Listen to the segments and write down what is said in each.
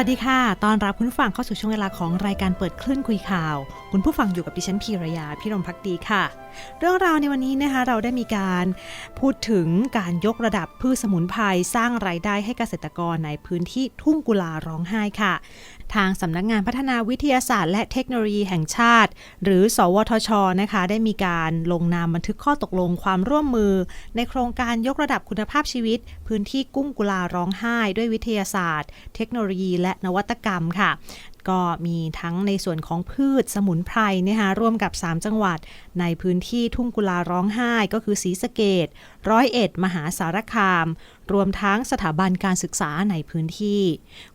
วัสดีค่ะ ตอนรับคุณผู้ฟังเข้าสู่ช่วงเวลาของรายการเปิดคลื่นคุยข่าว คุณผู้ฟังอยู่กับดิฉันพีรยาพิรมพักดีค่ะ เรื่องราวในวันนี้นะคะเราได้มีการพูดถึงการยกระดับพืชสมุนไพรสร้างรายได้ให้เกษตรกรในพื้นที่ทุ่งกุลาร้องไห้ค่ะ ทางสำนักงานพัฒนาวิทยาศาสตร์ และเทคโนโลยีแห่งชาติ หรือ สวทช นะคะ ได้มีการลงนามบันทึกข้อตกลงความร่วมมือ ในโครงการยกระดับคุณภาพชีวิต พื้นที่กุ้งกุลาร้องไห้ ด้วยวิทยาศาสตร์ เทคโนโลยี และนวัตกรรมค่ะ ก็มีทั้งในส่วนของพืชสมุนไพรนะคะร่วมกับ 3 จังหวัด ในพื้นที่ทุ่งกุลาร้องไห้ก็คือศรีสะเกดร้อยเอ็ด มหาสารคาม รวมทั้งสถาบันการศึกษาในพื้นที่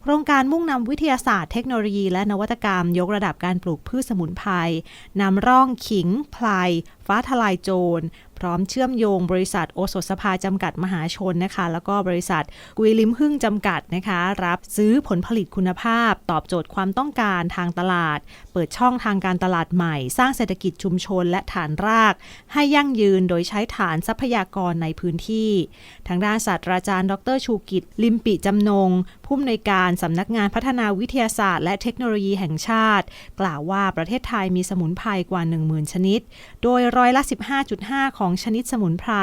โครงการมุ่งนำวิทยาศาสตร์เทคโนโลยีและนวัตกรรม ยกระดับการปลูกพืชสมุนไพรนำร่องขิงพลฟ้าทลายโจร ร้อมเชื่อมโยงบริษัทโอสถสภาจำกัดมหาชนนะคะ แล้วก็บริษัทกุยลิมหึ่งจำกัดนะคะ รับซื้อผลผลิตคุณภาพ ตอบโจทย์ความต้องการทางตลาด เปิดช่องทางการตลาดใหม่ สร้างเศรษฐกิจชุมชนและฐานราก ให้ยั่งยืนโดยใช้ฐานทรัพยากรในพื้นที่ ทางด้านศาสตราจารย์ ดรชูกิจ ลิมปิจำนง ผู้อำนวยการสำนักงานพัฒนาวิทยาศาสตร์ และเทคโนโลยีแห่งชาติ กล่าวว่าประเทศไทยมีสมุนไพรกว่า 10,000 ชนิด โดยร้อยละ 15.5 ของชนิดสมุนไพร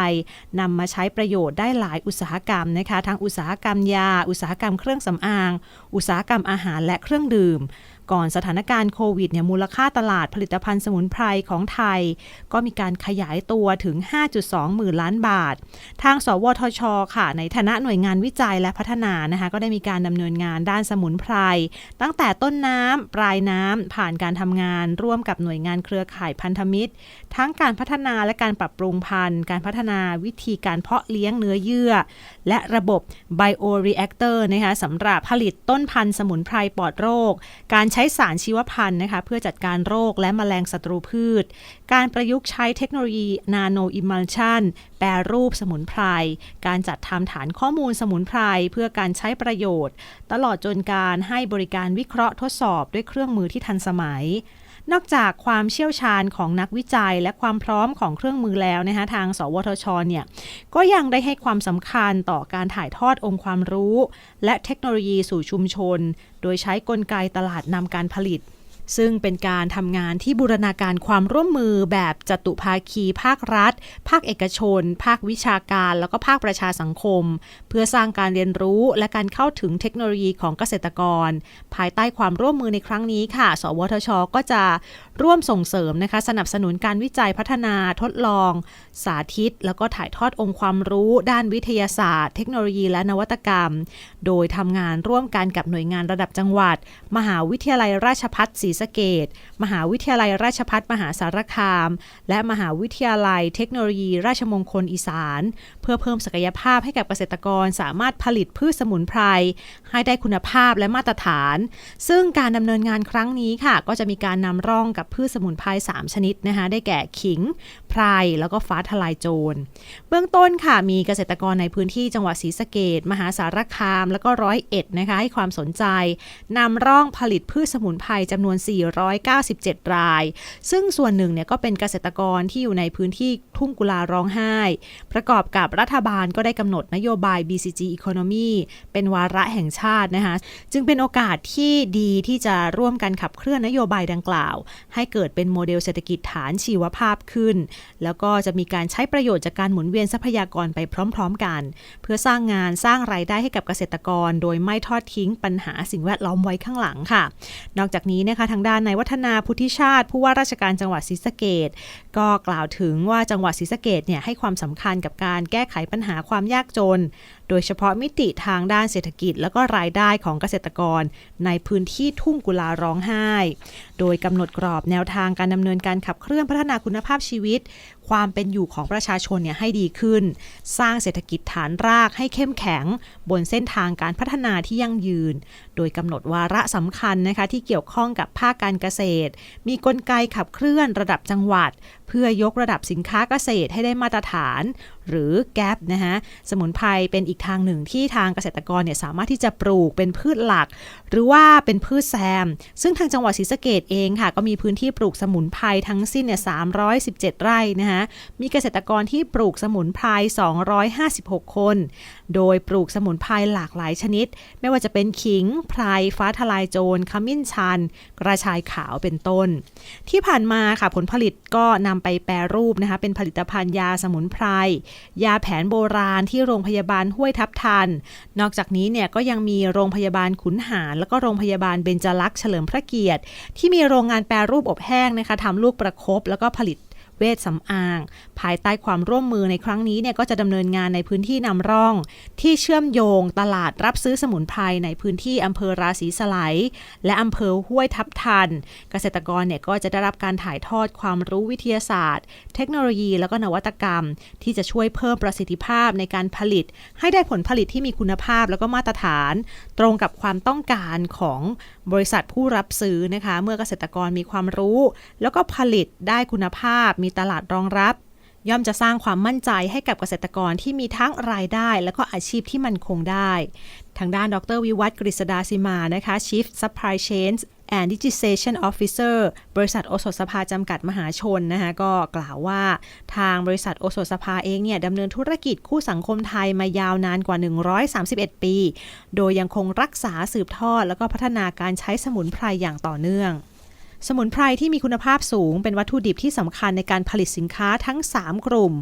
นำมาใช้ประโยชน์ได้หลายอุตสาหกรรมนะคะทั้งอุตสาหกรรมยา อุตสาหกรรมเครื่องสำอาง อุตสาหกรรมอาหารและเครื่องดื่ม ก่อนสถานการณ์โควิดเนี่ยมูลค่าตลาดผลิตภัณฑ์สมุนไพรของไทย ก็มีการขยายตัวถึง 5.2 หมื่นล้านบาท ทาง สวทช ค่ะ ในฐานะหน่วยงานวิจัยและพัฒนานะคะ ก็ได้มีการดำเนินงานด้านสมุนไพร ตั้งแต่ต้นน้ำปลายน้ำผ่านการทำงานร่วมกับหน่วยงานเครือข่ายพันธมิตร ทั้งการพัฒนาและการปรับปรุงพันธุ์ การพัฒนาวิธีการเพาะเลี้ยงเนื้อเยื่อ และระบบ bioreactor นะคะสำหรับผลิตต้นพันธุ์สมุนไพรปลอดโรค การใช้ช้สารชีวพันธุ์นะคะเพื่อจัดการโรคและแมลงศัตรูพืช การประยุกต์ใช้เทคโนโลยีนาโนอิมัลชัน แปรรูปสมุนไพร การจัดทำฐานข้อมูลสมุนไพรเพื่อการใช้ประโยชน์ ตลอดจนการให้บริการวิเคราะห์ทดสอบด้วยเครื่องมือที่ทันสมัยนอกจากความเชี่ยวชาญของนักวิจัยและความพร้อมของเครื่องมือแล้วนะคะทาง สวทชเนี่ยก็ยังได้ให้ความสำคัญต่อการถ่ายทอดองค์ความรู้ และเทคโนโลยีสู่ชุมชน โดยใช้กลไกตลาดนำการผลิต ซึ่งเป็นการทำงานที่บูรณาการความร่วมมือแบบจตุภาคี ภาครัฐ ภาคเอกชน ภาควิชาการ แล้วก็ภาคประชาสังคม เพื่อสร้างการเรียนรู้และการเข้าถึงเทคโนโลยีของเกษตรกร ภายใต้ความร่วมมือในครั้งนี้ค่ะ สวทช ก็จะ ร่วมส่งเสริมนะคะ สนับสนุนการวิจัยพัฒนาทดลอง สาธิต แล้วก็ถ่ายทอดองค์ความรู้ด้านวิทยาศาสตร์ เทคโนโลยีและนวัตกรรม โดยทำงานร่วมกันกับหน่วยงานระดับจังหวัด มหาวิทยาลัยราชภัฏศรีสะเกดมหาวิทยาลัยราชภัฏมหาสารคาม และมหาวิทยาลัยเทคโนโลยี ราชมงคลอีสาน พื่อเพิ่มศักยภาพให้กับเกษตรกรสามารถผลิตพืชสมุนไพร ให้ได้คุณภาพและมาตรฐาน ซึ่งการดำเนินงานครั้งนี้ค่ะ ก็จะมีการนำร่องกับพืชสมุนไพร3ชนิดนะคะได้แก่ขิงไพรแล้วก็ฟ้าทลายโจร เบื้องต้นค่ะมีเกษตรกรในพื้นที่จังหวัดศรีสะเกดมหาสารคาม แล้วก็ร้อยเอ็ดนะคะให้ความสนใจนำร่องผลิตพืชสมุนไพรจำนวน 497 ราย ซึ่งส่วนหนึ่งเนี่ยก็เป็นเกษตรกรที่อยู่ในพื้นที่ทุ่งกุลาร้องไห้ ประกอบกับรัฐบาลก็ได้กำหนดนโยบาย BCG Economy เป็นวาระแห่งชาตินะคะจึงเป็นโอกาสที่ดีที่จะร่วมกันขับเคลื่อนนโยบายดังกล่าว ให้เกิดเป็นโมเดลเศรษฐกิจฐานชีวภาพขึ้น แล้วก็จะมีการใช้ประโยชน์จากการหมุนเวียนทรัพยากรไปพร้อม ๆ กัน เพื่อสร้างงานสร้างรายได้ให้กับเกษตรกร โดยไม่ทอดทิ้งปัญหาสิ่งแวดล้อมไว้ข้างหลังค่ะ นอกจากนี้นะคะทางด้านในายวัฒนาพุทธิชาติ ผู้ว่าราชการจังหวัดศรีสะเกดก็กล่าวถึงว่าจังหวัดศรีสะเกดเนี่ยให้ความสำคัญกับการแก้ก้ไขปัญหาความยากจน โดยเฉพาะมิติทางด้านเศรษฐกิจ และก็รายได้ของเกษตรกร ในพื้นที่ทุ่งกุลาร้องไห้ โดยกำหนดกรอบแนวทางการดำเนินการขับเคลื่อนพัฒนาคุณภาพชีวิต ความเป็นอยู่ของประชาชนเนี่ยให้ดีขึ้น สร้างเศรษฐกิจฐานรากให้เข้มแข็ง บนเส้นทางการพัฒนาที่ยั่งยืน โดยกำหนดวาระสำคัญนะคะที่เกี่ยวข้องกับภาคการเกษตร มีกลไกขับเคลื่อนระดับจังหวัด เพื่อยกระดับสินค้าเกษตรให้ได้มาตรฐาน หรือแก p นะคะสมุนไพรเป็นอีกทางหนึ่งที่ทางเกษตรกรเนี่ยสามารถที่จะปลูกเป็นพืชหลัก หรือว่าเป็นพืชแซม ซึ่งทางจังหวัดศรีสะเกดเองค่ะ ก็มีพื้นที่ปลูกสมุนไพรทั้งสิ้นเนี่ย317 ไร่นะคะมีเกษตรกรที่ปลูกสมุนไพร256 คน โดยปลูกสมุนไพรหลากหลายชนิด ไม่ว่าจะเป็นขิงไพรฟ้าทลายโจรขมิ้นชัน กระชายขาวเป็นต้น ที่ผ่านมาค่ะผลผลิตก็นำไปแปรรูปนะคะเป็นผลิตภัณฑ์ยาสมุนไพรยาแผนโบราณที่โรงพยาบาลห้วยทับทัน นอกจากนี้เนี่ยก็ยังมีโรงพยาบาลขุนหาร แล้วก็โรงพยาบาลเบญจลักษ์เฉลิมพระเกียรติ ที่มีโรงงานแปรรูปอบแห้งนะคะทำลูกประคบแล้วก็ผลิต เวชสำอาง ภายใต้ความร่วมมือในครั้งนี้เนี่ยก็จะดำเนินงานในพื้นที่นำร่อง ที่เชื่อมโยงตลาดรับซื้อสมุนไพรในพื้นที่อำเภอราศีสไลยและอำเภอห้วยทับทัน เกษตรกรเนี่ยก็จะได้รับการถ่ายทอดความรู้วิทยาศาสตร์ เทคโนโลยีแล้วก็นวัตกรรม ที่จะช่วยเพิ่มประสิทธิภาพในการผลิต ให้ได้ผลผลิตที่มีคุณภาพแล้วก็มาตรฐาน ตรงกับความต้องการของ บริษัทผู้รับซื้อนะคะ เมื่อเกษตรกรมีความรู้ แล้วก็ผลิตได้คุณภาพ มีตลาดรองรับ ย่อมจะสร้างความมั่นใจให้กับเกษตรกรที่มีทั้งรายได้ และก็อาชีพที่มั่นคงได้ ทางด้านดรวิวัฒกฤษดาสิมานะคะ Chief Supply Chain and Digitization Officer บริษัทโอสถสภาจำกัดมหาชนนะคะก็กล่าวว่าทางบริษัทโอสถสภาเองเนี่ยดำเนินธุรกิจคู่สังคมไทยมายาวนานกว่า 131 ปี โดยยังคงรักษาสืบทอด แล้วก็พัฒนาการใช้สมุนไพรอย่างต่อเนื่อง สมุนไพรที่มีคุณภาพสูงเป็นวัตถุดิบที่สำคัญในการผลิตสินค้าทั้ง 3 กลุ่ม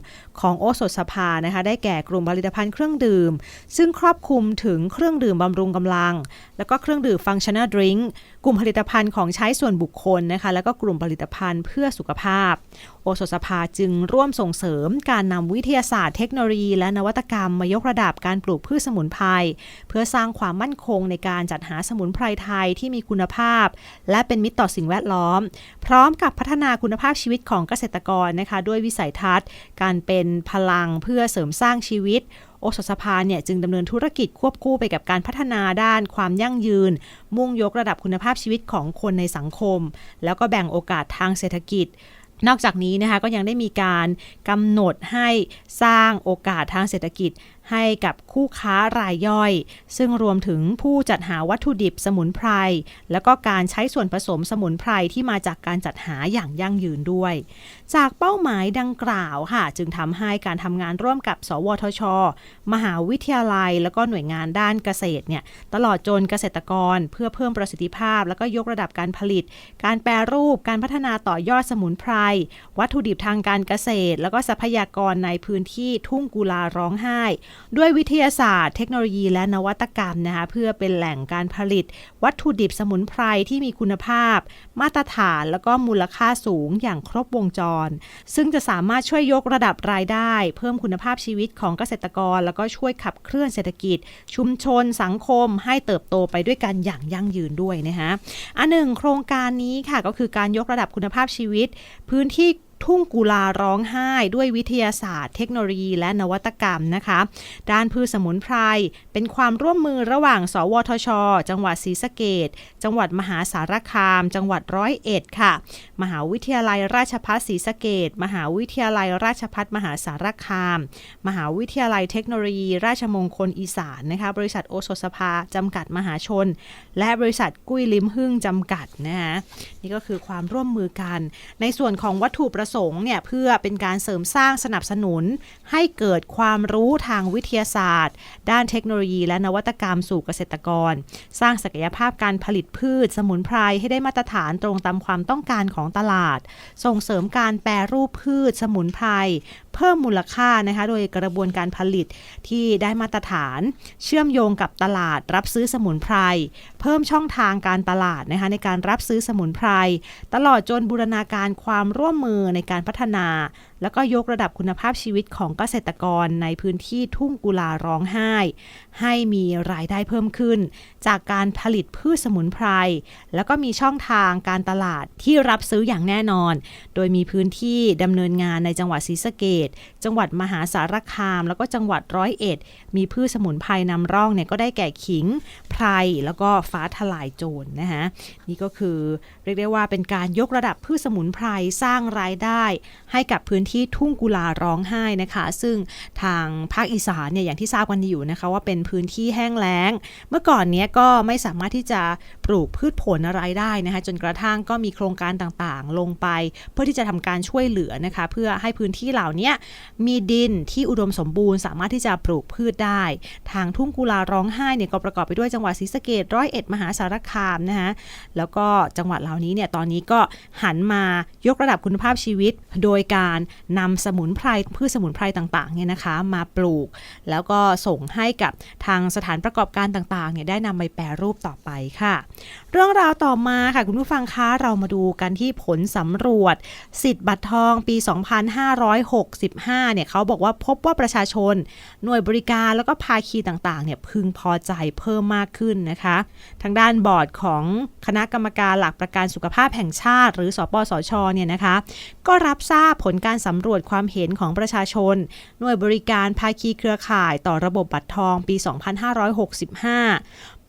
ของโอสถสภานะคะได้แก่กลุ่มผลิตภัณฑ์เครื่องดื่ม ซึ่งครอบคลุมถึงเครื่องดื่มบำรุงกำลัง แล้วก็เครื่องดื่มฟังชั่น a l ดริงก์กลุ่มผลิตภัณฑ์ของใช้ส่วนบุคคลนะคะแล้วก็กลุ่มผลิตภัณฑ์เพื่อสุขภาพโอสถสภาจึงร่วมส่งเสริมการนำวิทยาศาสตร์เทคโนโลยี และนวัตกรรมมายกระดับการปลูกพืชสมุนไพรเพื่อสร้างความมั่นคงในการจัดหาสมุนไพรไทยที่มีคุณภาพ และเป็นมิตรต่อสิ่งแวดล้อม พร้อมกับพัฒนาคุณภาพชีวิตของเกษตรกรนะคะด้วยวิสัยทัศน์ การเป็นพลังเพื่อเสริมสร้างชีวิตโอสถสภาเนี่ยจึงดำเนินธุรกิจควบคู่ไปกับการพัฒนาด้านความยั่งยืน มุ่งยกระดับคุณภาพชีวิตของคนในสังคม แล้วก็แบ่งโอกาสทางเศรษฐกิจ นอกจากนี้นะคะก็ยังได้มีการกำหนดให้สร้างโอกาสทางเศรษฐกิจ ให้กับคู่ค้ารายย่อย ซึ่งรวมถึงผู้จัดหาวัตถุดิบสมุนไพร แล้วก็การใช้ส่วนผสมสมุนไพรที่มาจากการจัดหาอย่างยั่งยืนด้วย จากเป้าหมายดังกล่าวค่ะ จึงทำให้การทำงานร่วมกับ สวทช มหาวิทยาลัย แล้วก็หน่วยงานด้านเกษตรเนี่ยตลอดจนเกษตรกร เพื่อเพิ่มประสิทธิภาพ แล้วก็ยกระดับการผลิต การแปรรูปการพัฒนาต่อยอดสมุนไพร วัตถุดิบทางการเกษตร แล้วก็ทรัพยากรในพื้นที่ทุ่งกุลาร้องไห้ด้วยวิทยาศาสตร์ เทคโนโลยีและนวัตกรรมนะคะเพื่อเป็นแหล่งการผลิต วัตถุดิบสมุนไพรที่มีคุณภาพ มาตรฐานแล้วก็มูลค่าสูงอย่างครบวงจร ซึ่งจะสามารถช่วยยกระดับรายได้ เพิ่มคุณภาพชีวิตของเกษตรกร แล้วก็ช่วยขับเคลื่อนเศรษฐกิจ ชุมชน สังคม ให้เติบโตไปด้วยกันอย่างยั่งยืนด้วยนะคะอันหนึ่งโครงการนี้ค่ะก็คือการยกระดับคุณภาพชีวิต พื้นที่ ทุ่งกุลาร้องไห้ด้วยวิทยาศาสตร์ เทคโนโลยีและนวัตกรรมนะคะ ด้านพืชสมุนไพรเป็นความร่วมมือระหว่าง สวทช จังหวัดศรีสะเกดจังหวัดมหาสารคาม จังหวัดร้อยเอ็ดค่ะ มหาวิทยาลัยราชภัฏศรีสะเกดมหาวิทยาลัยราชภัฏมหาสารคาม มหาวิทยาลัยเทคโนโลยี ราชมงคลอีสานนะคะบริษัทโอสถสภาจำกัดมหาชน และบริษัทกุ้ยลิมหึ่งจำกัดนะคะนี่ก็คือความร่วมมือกัน ในส่วนของวัตถุประสงค์เนี่ยเพื่อเป็นการเสริมสร้างสนับสนุน ให้เกิดความรู้ทางวิทยาศาสตร์ ด้านเทคโนโลยีและนวัตกรรมสู่เกษตรกร สร้างศักยภาพการผลิตพืช สมุนไพรให้ได้มาตรฐานตรงตามความต้องการของตลาด ส่งเสริมการแปรรูปพืช สมุนไพรเพิ่มมูลค่านะคะโดยกระบวนการผลิตที่ได้มาตรฐาน เชื่อมโยงกับตลาดรับซื้อสมุนไพร เพิ่มช่องทางการตลาดนะคะในการรับซื้อสมุนไพร ตลอดจนบูรณาการความร่วมมือในในการพัฒนา แล้วก็ยกระดับคุณภาพชีวิตของเกษตรกรในพื้นที่ทุ่งกุลาร้องไห้ ให้มีรายได้เพิ่มขึ้น จากการผลิตพืชสมุนไพร แล้วก็มีช่องทางการตลาดที่รับซื้ออย่างแน่นอน โดยมีพื้นที่ดำเนินงานในจังหวัดศรีสะเกดจังหวัดมหาสารคาม แล้วก็จังหวัดร้อยเอ็ด มีพืชสมุนไพรนำร่องเนี่ยก็ได้แก่ขิงไพรแล้วก็ฟ้าทลายโจรนะคะนี่ก็คือเรียกได้ว่าเป็นการยกระดับพืชสมุนไพรสร้างรายได้ ให้กับพื้นที่ทุ่งกุลาร้องไห้นะคะ ซึ่งทางภาคอีสานเนี่ยอย่างที่ทราบกันอยู่นะคะ ว่าเป็นพื้นที่แห้งแล้ง เมื่อก่อนเนี้ยก็ไม่สามารถที่จะปลูกพืชผลอะไรได้นะคะ จนกระทั่งก็มีโครงการต่างๆ ลงไป เพื่อที่จะทำการช่วยเหลือนะคะ เพื่อให้พื้นที่เหล่านี้มีดินที่อุดมสมบูรณ์ สามารถที่จะปลูกพืชได้ ทางทุ่งกุลาร้องไห้เนี่ยก็ประกอบไปด้วยจังหวัดศรีสะเกษร้อยเอ็ดมหาสารคามนะคะแล้วก็จังหวัดเหล่านี้เนี่ยตอนนี้ก็หันมายกระดับคุณภาพชีวิต โดยการนำสมุนไพรพืชสมุนไพรต่างๆเนี่ยนะคะมาปลูก แล้วก็ส่งให้กับทางสถานประกอบการต่างๆเนี่ยได้นำไปแปรรูปต่อไปค่ะ เรื่องราวต่อมาค่ะคุณผู้ฟังคะเรามาดูกันที่ผลสำรวจ สิทธิ์บัตรทองปี 2565เนี่ยเขาบอกว่าพบว่าประชาชน หน่วยบริการแล้วก็ภาคีต่างๆเนี่ยพึงพอใจเพิ่มมากขึ้นนะคะ ทางด้านบอร์ดของคณะกรรมการหลักประกันสุขภาพแห่งชาติ หรือสปสชเนี่ยนะคะ ก็รับทราบผลการสำรวจความเห็นของประชาชน หน่วยบริการภาคีเครือข่ายต่อระบบบัตรทองปี 2565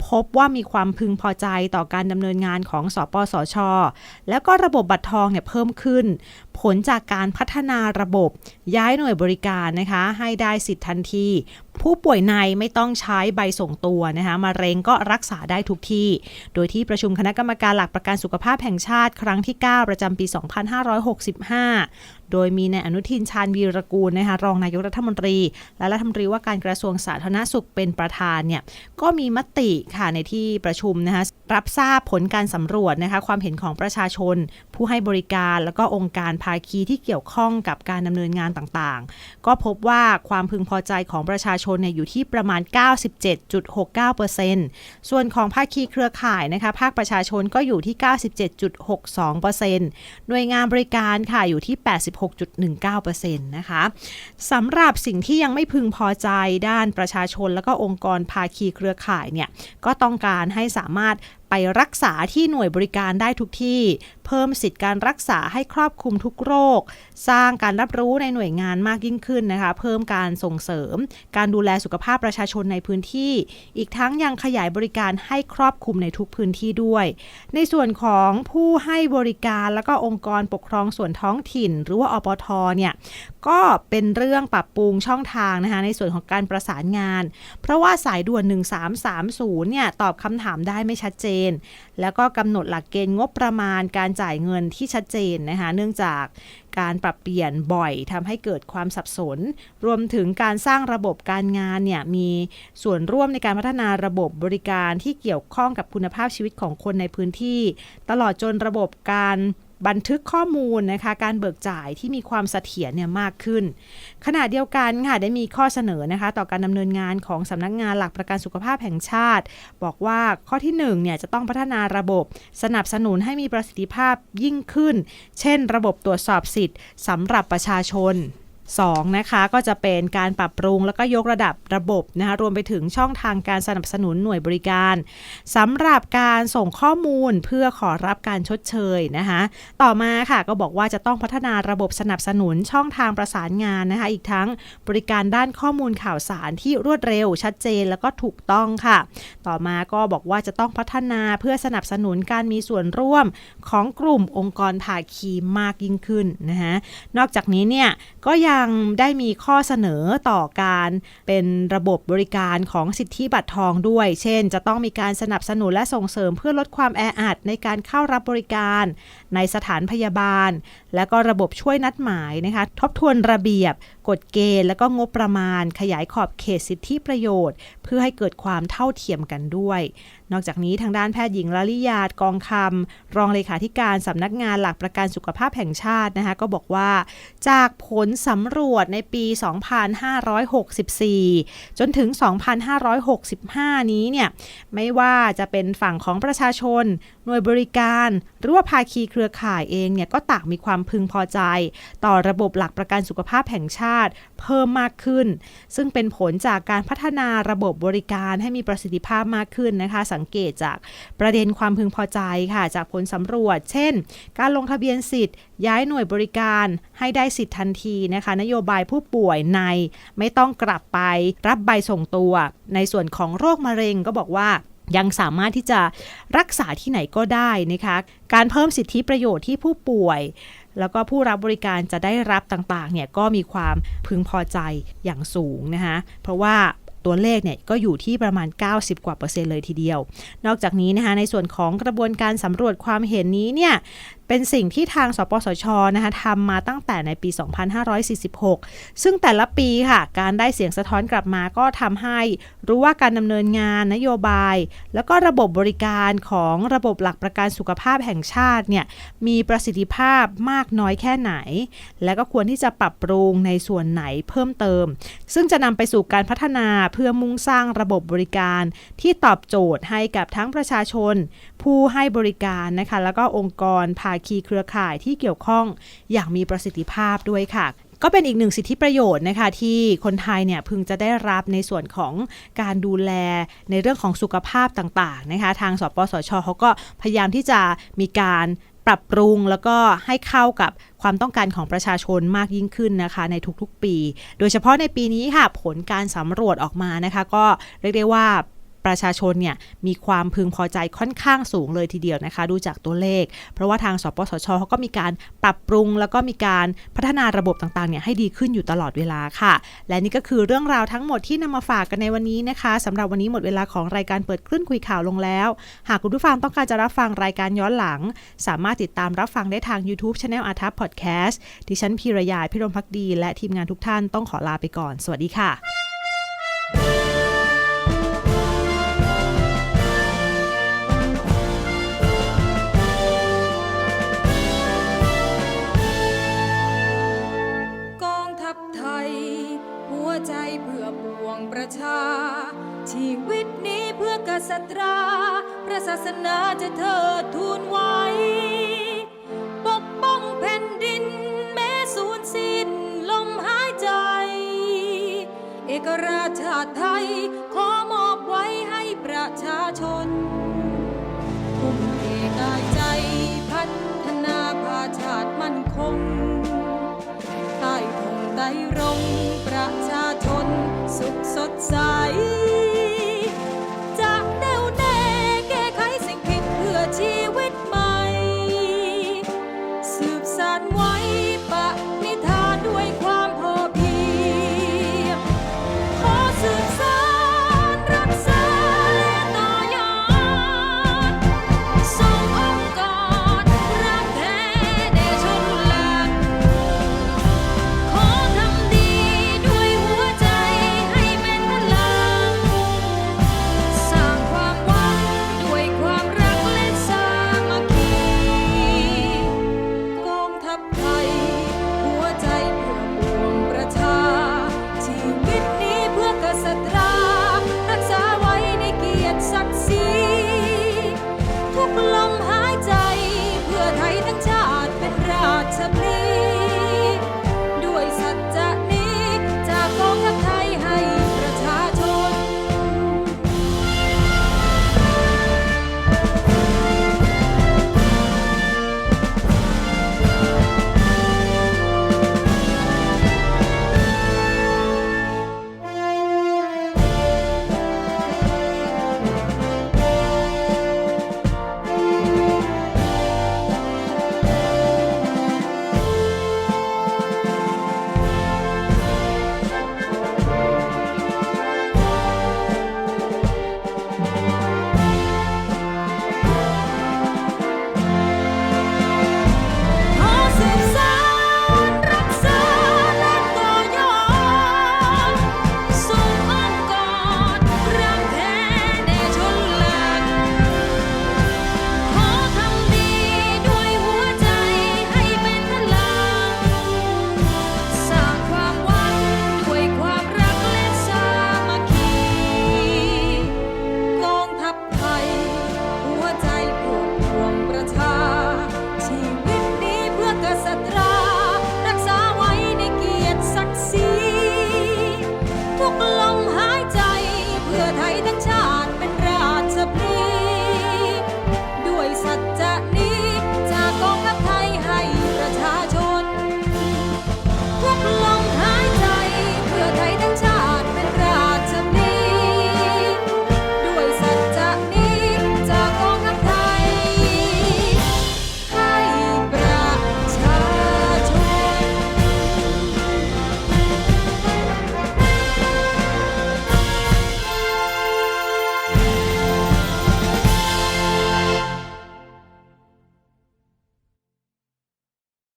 พบว่ามีความพึงพอใจต่อการดำเนินงานของสปสชแล้วก็ระบบบัตรทองเนี่ยเพิ่มขึ้น ผลจากการพัฒนาระบบย้ายหน่วยบริการนะคะ ให้ได้สิทธิ์ทันที ผู้ป่วยในไม่ต้องใช้ใบส่งตัวนะคะมะเร็งก็รักษาได้ทุกที่ โดยที่ประชุมคณะกรรมการหลักประกันสุขภาพแห่งชาติครั้งที่ 9 ประจำปี 2565 โดยมีนายอนุทินชาญวีรกูลนะคะรองนายกรัฐมนตรี และรัฐมนตรีว่าการกระทรวงสาธารณสุขเป็นประธานเนี่ยก็มีมติค่ะในที่ประชุมนะคะรับทราบผลการสำรวจนะคะความเห็นของประชาชน ผู้ให้บริการแล้วก็องค์การภาคีที่เกี่ยวข้องกับการดำเนินงานต่างๆ ก็พบว่าความพึงพอใจของประชาชนเนี่ยอยู่ที่ประมาณ 97.69%ส่วนของภาคีเครือข่ายนะคะภาคประชาชนก็อยู่ที่ 97.62%หน่วยงานบริการค่ะอยู่ที่ 86 6.19%นะคะสำหรับสิ่งที่ยังไม่พึงพอใจด้านประชาชน และก็องค์กรภาคีเครือข่ายเนี่ยก็ต้องการให้สามารถ ไปรักษาที่หน่วยบริการได้ทุกที่ เพิ่มสิทธิการรักษาให้ครอบคลุมทุกโรค สร้างการรับรู้ในหน่วยงานมากยิ่งขึ้นนะคะ เพิ่มการส่งเสริม การดูแลสุขภาพประชาชนในพื้นที่ อีกทั้งยังขยายบริการให้ครอบคลุมในทุกพื้นที่ด้วย ในส่วนของผู้ให้บริการแล้วก็องค์กรปกครองส่วนท้องถิ่น หรือว่าอปทเนี่ยก็เป็นเรื่องปรับปรุงช่องทางนะคะในส่วนของการประสานงาน เพราะว่าสายด่วน 1330เนี่ยตอบคำถามได้ไม่ชัดเจนแล้วก็กำหนดหลักเกณฑ์งบประมาณการจ่ายเงินที่ชัดเจนนะคะเนื่องจากการปรับเปลี่ยนบ่อยทำให้เกิดความสับสน รวมถึงการสร้างระบบการงานเนี่ยมีส่วนร่วมในการพัฒนาระบบบริการที่เกี่ยวข้องกับคุณภาพชีวิตของคนในพื้นที่ ตลอดจนระบบการ บันทึกข้อมูลนะคะการเบิกจ่ายที่มีความเสถียรเนี่ยมากขึ้น ขณะเดียวกันค่ะได้มีข้อเสนอนะคะต่อการดำเนินงานของสำนักงานหลักประกันสุขภาพแห่งชาติ บอกว่าข้อที่1เนี่ยจะต้องพัฒนาระบบสนับสนุนให้มีประสิทธิภาพยิ่งขึ้น เช่น ระบบตรวจสอบสิทธิ์สำหรับประชาชน 2นะคะก็จะเป็นการปรับปรุงแล้วก็ยกระดับระบบนะคะรวมไปถึงช่องทางการสนับสนุนหน่วยบริการสำหรับการส่งข้อมูลเพื่อขอรับการชดเชยนะคะต่อมาค่ะก็บอกว่าจะต้องพัฒนาระบบสนับสนุนช่องทางประสานงานนะคะอีกทั้งบริการด้านข้อมูลข่าวสารที่รวดเร็ว ชัดเจนแล้วก็ถูกต้องค่ะ ต่อมาก็บอกว่าจะต้องพัฒนาเพื่อสนับสนุนการมีส่วนร่วมของกลุ่มองค์กรภาคีมากยิ่งขึ้นนะคะนอกจากนี้เนี่ยก็ยังได้มีข้อเสนอต่อการเป็นระบบบริการของสิทธิบัตรทองด้วย เช่น จะต้องมีการสนับสนุนและส่งเสริมเพื่อลดความแออัดในการเข้ารับบริการ ในสถานพยาบาล และก็ระบบช่วยนัดหมายนะคะ ทบทวนระเบียบ กฎเกณฑ์ และก็งบประมาณ ขยายขอบเขตสิทธิประโยชน์ เพื่อให้เกิดความเท่าเทียมกันด้วย นอกจากนี้ทางด้านแพทย์หญิงลลิยาดกองคำรองเลขาธิการสำนักงานหลักประกันสุขภาพแห่งชาตินะคะก็บอกว่า จากผลสำรวจในปี 2564 จนถึง 2565 นี้เนี่ยไม่ว่าจะเป็นฝั่งของประชาชน หน่วยบริการหรือว่าภาคีเครือข่ายเองเนี่ยก็ต่างมีความพึงพอใจ ต่อระบบหลักประกันสุขภาพแห่งชาติ เพิ่มมากขึ้น ซึ่งเป็นผลจากการพัฒนาระบบบริการให้มีประสิทธิภาพมากขึ้นนะคะ สังเกตจากประเด็นความพึงพอใจค่ะ จากผลสำรวจ เช่น การลงทะเบียนสิทธิ์ ย้ายหน่วยบริการให้ได้สิทธิ์ทันทีนะคะ นโยบายผู้ป่วยในไม่ต้องกลับไปรับใบส่งตัว ในส่วนของโรคมะเร็งก็บอกว่า ยังสามารถที่จะรักษาที่ไหนก็ได้นะคะการเพิ่มสิทธิประโยชน์ที่ผู้ป่วย แล้วก็ผู้รับบริการจะได้รับต่างๆเนี่ยก็มีความพึงพอใจอย่างสูงนะคะเพราะว่าตัวเลขเนี่ยก็อยู่ที่ประมาณ 90 กว่าเปอร์เซ็นต์เลยทีเดียว นอกจากนี้นะคะในส่วนของกระบวนการสำรวจความเห็นนี้เนี่ย เป็นสิ่งที่ทางสปสชนะคะทำมาตั้งแต่ในปี 2546 ซึ่งแต่ละปีค่ะการได้เสียงสะท้อนกลับมาก็ทำให้รู้ว่าการดำเนินงานนโยบาย แล้วก็ระบบบริการของระบบหลักประกันสุขภาพแห่งชาติเนี่ยมีประสิทธิภาพมากน้อยแค่ไหน และก็ควรที่จะปรับปรุงในส่วนไหนเพิ่มเติม ซึ่งจะนำไปสู่การพัฒนาเพื่อมุ่งสร้างระบบบริการที่ตอบโจทย์ให้กับทั้งประชาชน ผู้ให้บริการนะคะแล้วก็องค์กรภาคีเครือข่ายที่เกี่ยวข้องอย่างมีประสิทธิภาพด้วยค่ะก็เป็นอีกหนึ่งสิทธิประโยชน์นะคะที่คนไทยเนี่ยพึงจะได้รับในส่วนของการดูแลในเรื่องของสุขภาพต่างๆนะคะทางสปสชเขาก็พยายามที่จะมีการปรับปรุงแล้วก็ให้เข้ากับความต้องการของประชาชนมากยิ่งขึ้นนะคะ ในทุกๆปี โดยเฉพาะในปีนี้ค่ะผลการสำรวจออกมานะคะ ก็เรียกได้ว่า ประชาชนเนี่ยมีความพึงพอใจค่อนข้างสูงเลยทีเดียวนะคะ ดูจากตัวเลข เพราะว่าทางสปสชเขาก็มีการปรับปรุง แล้วก็มีการพัฒนาระบบต่างๆเนี่ยให้ดีขึ้นอยู่ตลอดเวลาค่ะ และนี่ก็คือเรื่องราวทั้งหมดที่นำมาฝากกันในวันนี้นะคะสำหรับวันนี้หมดเวลาของรายการเปิดคลื่นคุยข่าวลงแล้ว หากคุณผู้ฟังต้องการจะรับฟังรายการย้อนหลัง สามารถติดตามรับฟังได้ทาง YouTube c h anel อาทัพพอดแคสต์ดิฉันพีรยาพิรมพักดี และทีมงานทุกท่านต้องขอลาไปก่อน สวัสดีค่ะ ศาสนาจะเทิดทูนไว้ ปกป้องแผ่นดินแม้สูญสิ้นลมหายใจ เอกราชาไทยขอมอบไว้ให้ประชาชนทุ่มเทกายใจพัฒนาพาชาติมั่นคงใต้ธงไตรรงประชาชนสุขสดใส